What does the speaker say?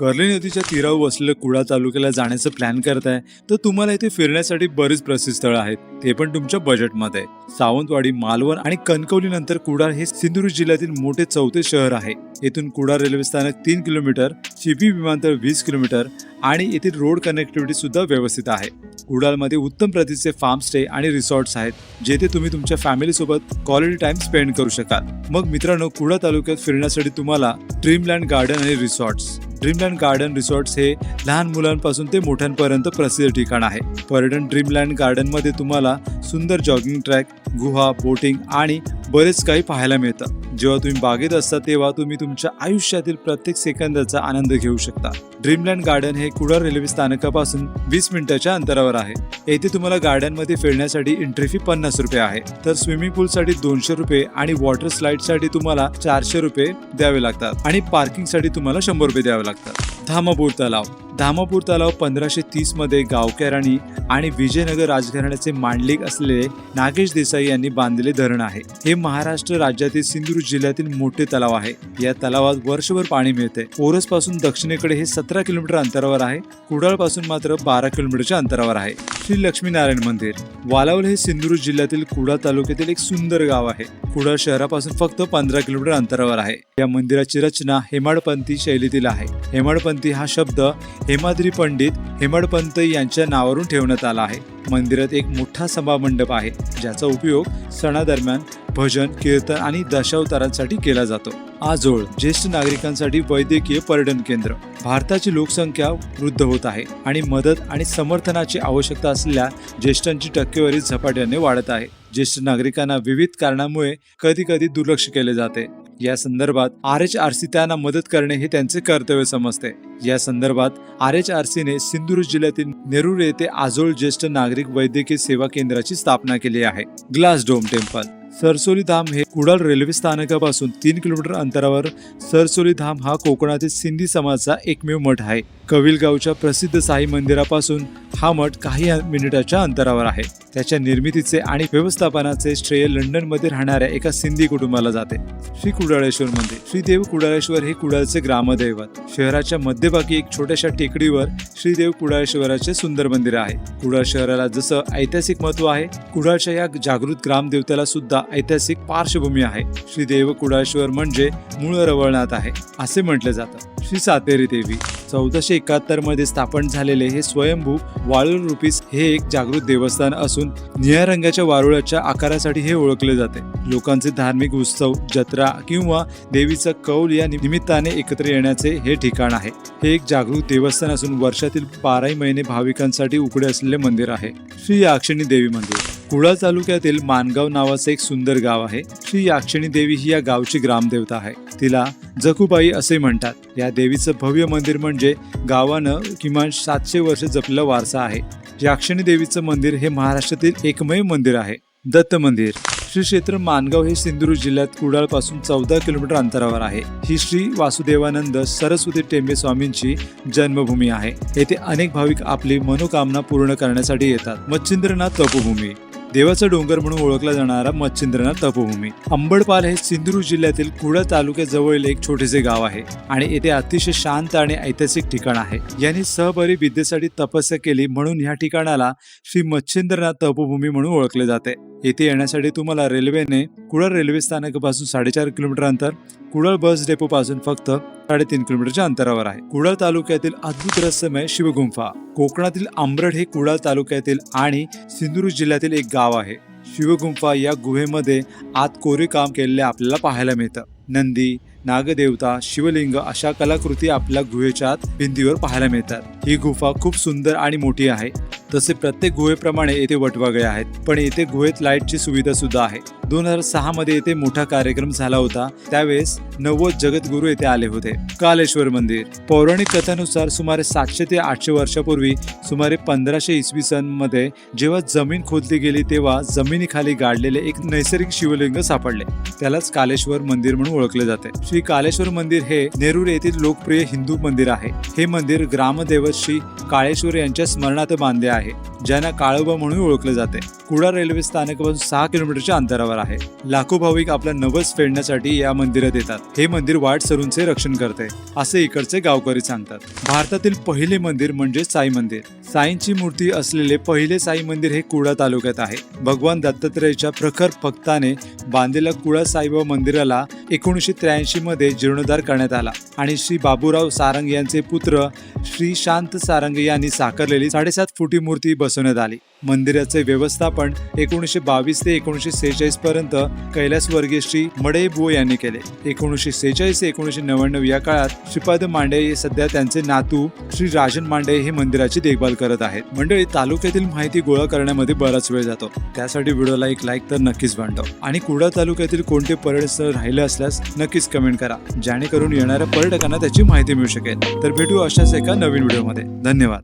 Curly नदीच्या तीरावर वसलेलं कुडा तालुक्याला जाण्याचं प्लॅन करताय तर तुम्हाला इथे फिरण्यासाठी बरीच प्रसिद्ध स्थळं आहेत. ते पण तुमच्या बजेटमध्ये सावंतवाडी मालवण आणि कणकवली नंतर कुडाळ हे सिंधुदुर्ग जिल्ह्यातील मोठे चौथे शहर आहे. येथून कुडाळ रेल्वे स्थानक तीन किलोमीटर चिपी विमानतळ वीस किलोमीटर आणि येथील रोड कनेक्टिव्हिटी सुद्धा व्यवस्थित आहे. उडालमध्ये उत्तम प्रतीचे फार्म स्टे आणि रिसॉर्ट्स आहेत जेथे तुम्ही तुमच्या फॅमिलीसोबत क्वालिटी टाइम स्पेंड करू शकाल. मग मित्रांनो कुडा तालुक्यात फिरण्यासाठी तुम्हाला ड्रीमलँड गार्डन आणि रिसॉर्ट्स ड्रीमलँड गार्डन रिसॉर्ट्स हे लहान मुलांपासून ते मोठ्यांपर्यंत प्रसिद्ध ठिकाण आहे. पर्यटन ड्रीमलँड गार्डनमध्ये तुम्हाला सुंदर जॉगिंग ट्रॅक गुहा बोटिंग आणि बरेच काही पाहायला मिळतं. जेव्हा तुम्ही बागेत असता तेव्हा तुम्ही तुमच्या आयुष्यातील प्रत्येक सेकंदाचा आनंद घेऊ शकता. ड्रीमलँड गार्डन हे कुडाळ रेल्वे स्थानकापासून वीस मिनिटाच्या अंतरावर आहे. येथे तुम्हाला गार्डनमध्ये फिरण्यासाठी एंट्री फी पन्नास रुपये आहे. तर स्विमिंग पूलसाठी दोनशे रुपये आणि वॉटर स्लाईडसाठी तुम्हाला चारशे रुपये द्यावे लागतात. आणि पार्किंगसाठी तुम्हाला शंभर रुपये द्यावे लागतात. धामापूर तलाव धामापूर तलाव पंधराशे तीसमध्ये गावकऱ्यांनी आणि विजयनगर राजघराण्याचे मांडलिक असलेले नागेश देसाई यांनी बांधलेले धरण आहे. हे महाराष्ट्र राज्यातील सिंधुदुर्ग जिल्ह्यातील मोठे तलाव आहे. या तलावात वर्षभर पाणी मिळते. ओरसपासून दक्षिणेकडे हे सतरा किलोमीटर अंतरावर आहे. कुडाळपासून मात्र बारा किलोमीटरच्या अंतरावर आहे. श्री लक्ष्मीनारायण मंदिर. वालावल हे सिंधुदुर्ग जिल्ह्यातील कुडाळ तालुक्यातील एक सुंदर गाव आहे. कुडाळ शहरापासून फक्त पंधरा किलोमीटर अंतरावर आहे. या मंदिराची रचना हेमाडपंथी शैलीतील आहे. हेमाडपंथी हा शब्द हेमाद्री पंडित हेमडपंत यांच्या नावावरून ठेवण्यात आला आहे. मंदिरात एक मोठा सभामंडप आहे ज्याचा उपयोग सणादरम्यान भजन कीर्तन आणि दशावतारांसाठी केला जातो. आजोळ ज्येष्ठ नागरिकांसाठी वैद्यकीय पर्यटन केंद्र. भारताची लोकसंख्या वृद्ध होत आहे आणि मदत आणि समर्थनाची आवश्यकता असलेल्या ज्येष्ठांची टक्केवारी झपाट्याने वाढत आहे. ज्येष्ठ नागरिकांना विविध कारणामुळे कधी कधी दुर्लक्ष केले जाते. या संदर्भात आर एच आर सी त्यांना मदत करणे हे त्यांचे कर्तव्य समजते. या संदर्भात आर एच आर सीने सिंधुदुर्ग जिल्ह्यातील नेरूर येथे आजोळ ज्येष्ठ नागरिक वैद्यकीय सेवा केंद्राची स्थापना केली आहे. Glass dome temple Sarsoli Dham हे कुडाळ रेल्वे स्थानकापासून तीन किलोमीटर अंतरावर सरसोली धाम हा कोकणातील सिंधी समाजाचा एकमेव मठ आहे. कविलगावच्या प्रसिद्ध साई मंदिरापासून हा मठ काही मिनिटाच्या अंतरावर आहे. त्याच्या निर्मितीचे आणि व्यवस्थापनाचे श्रेय लंडनमध्ये राहणाऱ्या एका सिंधी कुटुंबाला जाते. श्री कुडाळेश्वर मंदिर. श्री देव कुडाळेश्वर हे कुडाळचे ग्रामदैवत. शहराच्या मध्यभागी एक छोट्याशा टेकडीवर श्रीदेव कुडाळेश्वराचे सुंदर मंदिर आहे. कुडाळ शहराला जसं ऐतिहासिक महत्त्व आहे कुडाळच्या या जागृत ग्रामदेवतेला सुद्धा ऐतिहासिक पार्श्वभूमी आहे. श्री देव कुडाळेश्वर म्हणजे मूळ रवळनाथ आहे असे म्हटले जातं. श्री सातेरी देवी. चौदाशे एकाहत्तरमध्ये स्थापन झालेले हे स्वयंभू वाळूर रुपीस हे एक जागृत देवस्थान असून निळ्या रंगाच्या वारुळाच्या आकारासाठी हे ओळखले जाते. लोकांचे धार्मिक उत्सव जत्रा किंवा देवीचा कौल या निमित्ताने एकत्र येण्याचे हे ठिकाण आहे. हे एक जागृत देवस्थान असून वर्षातील बाराही महिने भाविकांसाठी उघडे असलेले मंदिर आहे. श्री याक्षिणी देवी मंदिर. कुडाळ तालुक्यातील मानगाव नावाचे एक सुंदर गाव आहे. श्री याक्षिणी देवी ही या गावची ग्रामदेवता आहे. तिला जखुबाई असे म्हणतात. या देवीचं भव्य मंदिर म्हणजे गावानं किमान सातशे वर्ष जपलेला वारसा आहे. याक्षणी देवीचं मंदिर हे महाराष्ट्रातील एकमेव मंदिर आहे. दत्त मंदिर. श्री क्षेत्र मानगाव हे सिंधुदुर्ग जिल्ह्यात कुडाळपासून चौदा किलोमीटर अंतरावर आहे. ही श्री वासुदेवानंद सरस्वती टेंबे स्वामींची जन्मभूमी आहे. येथे अनेक भाविक आपली मनोकामना पूर्ण करण्यासाठी येतात. मच्छिंद्रनाथ तपोभूमी. देवाचा डोंगर म्हणून ओळखला जाणारा मच्छिंद्रनाथ तपोभूमी. अंबडपाल हे सिंधुदुर्ग जिल्ह्यातील कुडा तालुक्याजवळील एक छोटेसे गाव आहे आणि येथे अतिशय शांत आणि ऐतिहासिक ठिकाण आहे. यांनी सहपरी विद्येसाठी तपस्या केली म्हणून ह्या ठिकाणाला श्री मच्छिंद्रनाथ तपोभूमी म्हणून ओळखले जाते. येथे येण्यासाठी तुम्हाला रेल्वेने कुडा रेल्वे स्थानकापासून साडेचार किलोमीटर अंतर कुडळ बस डेपो पासून फक्त साडेतीन किलोमीटरच्या अंतरावर आहे. कुडाळ तालुक्यातील अद्भुत रहस्यमय शिवगुंफा कोकणातील आंबरड हे कुडाळ तालुक्यातील आणि सिंधुदुर्ग जिल्ह्यातील एक गाव आहे. शिवगुंफा या गुहेमध्ये आत कोरीव काम केलेले आपल्याला पाहायला मिळतं. नंदी नागदेवता शिवलिंग अशा कलाकृती आपल्या गुहेच्या भिंतीवर पाहायला मिळतात. ही गुफा खूप सुंदर आणि मोठी आहे. तसे प्रत्येक गुहेप्रमाणे येथे वटवागळे आहेत. पण येथे गुहेत लाईटची सुविधा सुद्धा आहे. दोन हजार सहा मध्ये येथे मोठा कार्यक्रम झाला होता. त्यावेळेस नव्वद जगद्गुरू येथे आले होते. कालेश्वर मंदिर. पौराणिक कथानुसार सुमारे सातशे ते आठशे वर्षापूर्वी सुमारे पंधराशे इसवी सनमध्ये जेव्हा जमीन खोदली गेली तेव्हा जमिनीखाली गाडलेले एक नैसर्गिक शिवलिंग सापडले. त्यालाच कालेश्वर मंदिर म्हणून ओळखले जाते. श्री कालेश्वर मंदिर हे नेरूर येथील लोकप्रिय हिंदू मंदिर आहे. हे मंदिर ग्रामदेवत श्री काळेश्वर यांच्या स्मरणात बांधले आहे ज्यांना काळोबा म्हणून ओळखले जाते. कुडा रेल्वे स्थानकापासून सहा किलोमीटरच्या अंतरावर आहे. लाखो भाविक आपला नवस फेडण्यासाठी या मंदिरात येतात. हे मंदिर वाट सरूंचे रक्षण करते असे इकडचे गावकरी सांगतात. भारतातील पहिले मंदिर म्हणजे साई मंदिर. साईंची मूर्ती असलेले पहिले साई मंदिर हे कुडा तालुक्यात आहे. भगवान दत्तात्रयच्या प्रखर भक्ताने बांधलेल्या कुळा साईबाबा मंदिराला एकोणीसशे त्र्याऐंशी मध्ये जीर्णोद्धार करण्यात आला आणि श्री बाबूराव सारंग यांचे पुत्र श्री शांत सारंग यांनी साकारलेली साडेसात फुटी मूर्ती बसवण्यात आली. मंदिराचे व्यवस्थापन एकोणीसशे बावीस ते एकोणीसशे सेहेचाळीस पर्यंत कैलासवर्गीय मडे मडेबुओ यांनी केले. एकोणीसशे सेहेचाळीस ते एकोणीसशे नव्याण्णव या काळात श्रीपाद मांडे हे सध्या त्यांचे नातू श्री राजन मांडे हे मंदिराची देखभाल करत आहेत. मंडळी तालुक्यातील माहिती गोळा करण्यामध्ये बराच वेळ जातो. त्यासाठी व्हिडिओला एक लाईक तर नक्कीच बांधतो आणि कुडा तालुक्यातील कोणते पर्यटन स्थळ राहिले असल्यास नक्कीच कमेंट करा. जेणेकरून येणाऱ्या पर्यटकांना त्याची माहिती मिळू शकेल. तर भेटू अशाच एका नवीन व्हिडिओमध्ये. धन्यवाद.